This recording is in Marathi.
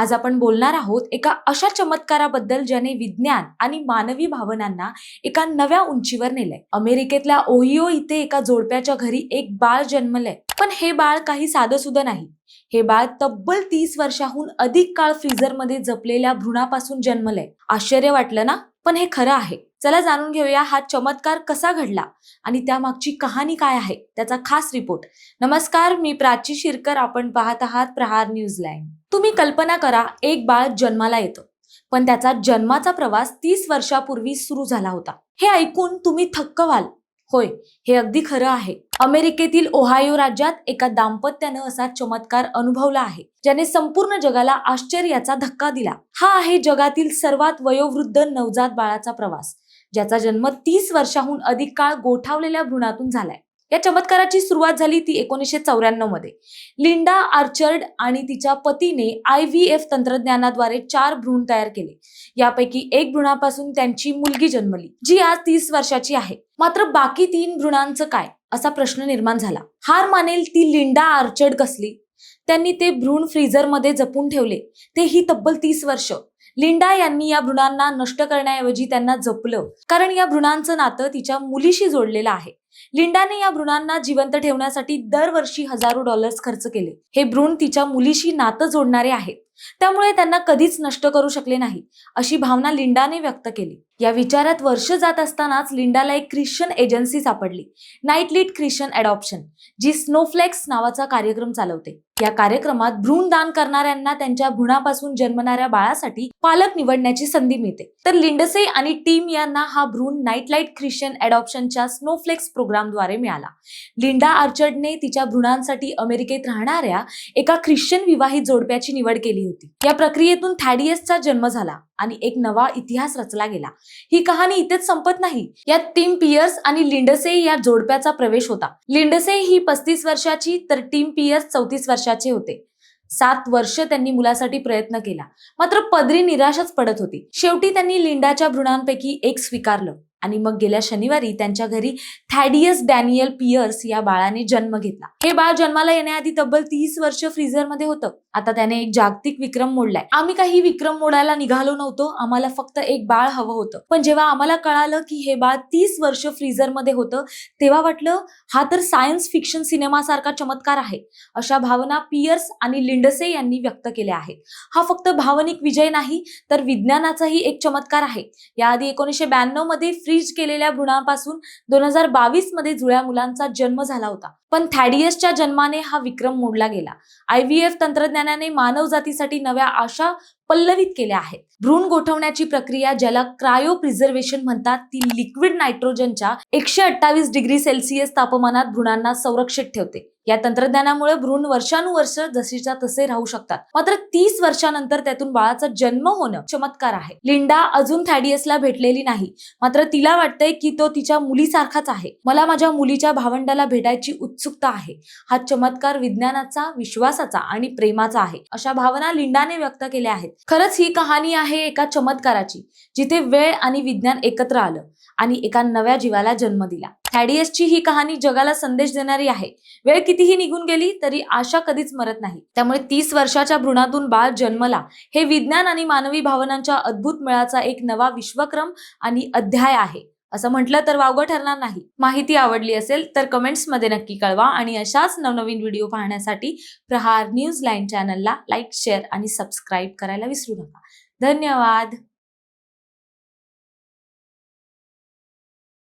आज आपण बोलणार आहोत एका अशा चमत्काराबद्दल ज्याने विज्ञान आणि मानवी भावनांना एका नव्या उंचीवर नेलंय. अमेरिकेतल्या ओहिओ इथे एका जोडप्याच्या घरी एक बाळ जन्मलंय. पण हे बाळ काही साधं सुद्धा नाही. हे बाळ तब्बल तीस वर्षाहून अधिक काळ फ्रीझरमध्ये जपलेल्या भ्रूणापासून जन्मलंय. आश्चर्य वाटलं ना? पण हे खरं आहे. चला जाणून घेऊया हा चमत्कार कसा घडला आणि त्यामागची कहाणी काय आहे त्याचा खास रिपोर्ट. नमस्कार मी प्राची शिरकर. आपण पाहत आहात प्रहार न्यूज लाईन. तुम्ही कल्पना करा एक बाळ जन्माला येतं. पण त्याचा जन्माचा प्रवास तीस वर्षापूर्वी सुरू झाला होता. हे ऐकून तुम्ही थक्क व्हाल. होय हे अगदी खरं आहे. अमेरिकेतील ओहायो राज्यात एका दाम्पत्यानं असा चमत्कार अनुभवला आहे ज्याने संपूर्ण जगाला आश्चर्याचा धक्का दिला. हा आहे जगातील सर्वात वयोवृद्ध नवजात बाळाचा प्रवास ज्याचा जन्म तीस वर्षाहून अधिक काळ गोठावलेल्या भ्रूणातून झालाय. या चमत्काराची सुरुवात झाली ती एकोणीसशे चौऱ्याण्णवमध्ये लिंडा आर्चर्ड आणि तिच्या पतीने आय व्ही एफ तंत्रज्ञानाद्वारे चार भ्रूण तयार केले. यापैकी एक भ्रूणापासून त्यांची मुलगी जन्मली जी आज तीस वर्षाची आहे. मात्र बाकी तीन भ्रूणांचं काय? असा प्रश्न निर्माण झाला. हार मानेल ती लिंडा आर्चर्ड कसली? त्यांनी ते भ्रूण फ्रीझरमध्ये जपून ठेवले. ते ही तब्बल तीस वर्ष. लिंडा यांनी या भ्रूणांना नष्ट करण्याऐवजी त्यांना जपलं. कारण या भ्रूणांचं नातं तिच्या मुलीशी जोडलेलं आहे. लिंडाने या भ्रूणांना जिवंत ठेवण्यासाठी दरवर्षी हजारो डॉलर्स खर्च केले. हे भ्रूण तिच्या मुलीशी नातं जोडणारे आहेत. त्यामुळे त्यांना कधीच नष्ट करू शकले नाही अशी भावना लिंडाने व्यक्त केली. या विचारात वर्ष जात असतानाच लिंडाला एक ख्रिश्चन एजन्सी सापडली. नाईट लीड ख्रिश्चन अडॉप्शन जी स्नोफ्लेक्स नावाचा कार्यक्रम चालवते. या कार्यक्रमात भ्रूण दान करणाऱ्यांना त्यांच्या भ्रूणापासून जन्मणाऱ्या बाळासाठी पालक निवडण्याची संधी मिळते. तर लिंडसे आणि टीम यांना हा भ्रूण नाईट लाइट ख्रिश्चन अडॉप्शनच्या स्नोफ्लेक्स प्रोग्रामद्वारे मिळाला. लिंडा आर्चर्डने तिच्या भ्रूणांसाठी अमेरिकेत राहणाऱ्या एका ख्रिश्चन विवाहित जोडप्याची निवड केली होती. या प्रक्रियेतून थॅडियसचा जन्म झाला. आणि एक नवा इतिहास रचला गेला. ही कहाणी इथेच संपत नाही. यात टीम पियर्स आणि लिंडसे या जोडप्याचा प्रवेश होता. लिंडसे ही पस्तीस वर्षाची तर टीम पियर्स चौतीस वर्षाचे होते. सात वर्ष त्यांनी मुलासाठी प्रयत्न केला. मात्र पदरी निराशच पडत होती. शेवटी त्यांनी लिंडाच्या भ्रूणांपैकी एक स्वीकारलं. आणि मग गेल्या शनिवारी त्यांच्या घरी थॅडियस डॅनियल पियर्स या बाळाने जन्म घेतला. हे बाळ जन्माला येण्याआधी तब्बल तीस वर्ष फ्रीझरमध्ये होतं. आता त्याने एक जागतिक विक्रम मोडलाय. आम्ही काही विक्रम मोडायला निघालो नव्हतो. आम्हाला फक्त एक बाळ हवं होतं. पण जेव्हा आम्हाला कळालं की हे बाळ तीस वर्ष फ्रीझरमध्ये होतं तेव्हा वाटलं हा तर सायन्स फिक्शन सिनेमासारखा चमत्कार आहे. अशा भावना पियर्स आणि लिंडसे यांनी व्यक्त केल्या आहेत. हा फक्त भावनिक विजय नाही तर विज्ञानाचाही एक चमत्कार आहे. याआधी एकोणीसशे ब्याण्णवमध्ये फ्रीज केलेल्या भ्रूणापासून दोन हजार बावीसमध्ये जुळ्या मुलांचा जन्म झाला होता. पण थॅडियसच्या जन्माने हा विक्रम मोडला गेला. आय व्ही एफ तंत्रज्ञानाने मानव जातीसाठी नव्या आशा पल्लवित केल्या आहेत. भ्रूण गोठवण्याची प्रक्रिया ज्याला क्रायो प्रिझर्वेशन म्हणतात ती लिक्विड नायट्रोजनच्या एकशे अठ्ठावीस डिग्री सेल्सिअस तापमानात भ्रूणांना संरक्षित ठेवते. या तंत्रज्ञानामुळे भ्रूण वर्षानुवर्ष जशीच्या तसे राहू शकतात. मात्र तीस वर्षानंतर त्यातून बाळाचा जन्म होणं चमत्कार आहे. लिंडा अजून थॅडियसला भेटलेली नाही. मात्र तिला वाटतंय की तो तिच्या मुलीसारखाच आहे. मला माझ्या मुलीच्या भावंडाला भेटायची उत्सुकता आहे. हा चमत्कार विज्ञानाचा विश्वासाचा आणि प्रेमाचा आहे अशा भावना लिंडाने व्यक्त केल्या आहेत. खरंच ही कहाणी आहे एका चमत्काराची जिथे वेळ आणि विज्ञान एकत्र आलं आणि एका नव्या जीवाला जन्म दिला. थॅडियसची ही कहाणी जगाला संदेश देणारी आहे. वेळ कितीही निघून गेली तरी आशा कधीच मरत नाही. त्यामुळे तीस वर्षाच्या भ्रूणातून बाळ जन्मला हे विज्ञान आणि मानवी भावनांच्या अद्भुत मेळाचा एक नवा विश्वक्रम आणि अध्याय आहे. असं म्हटलं तर वावगं ठरणार नाही. माहिती आवडली असेल तर कमेंट्समध्ये नक्की कळवा आणि अशाच नवनवीन व्हिडिओ पाहण्यासाठी प्रहार न्यूज लाईन चॅनलला लाईक शेअर आणि सबस्क्राईब करायला विसरू नका. धन्यवाद!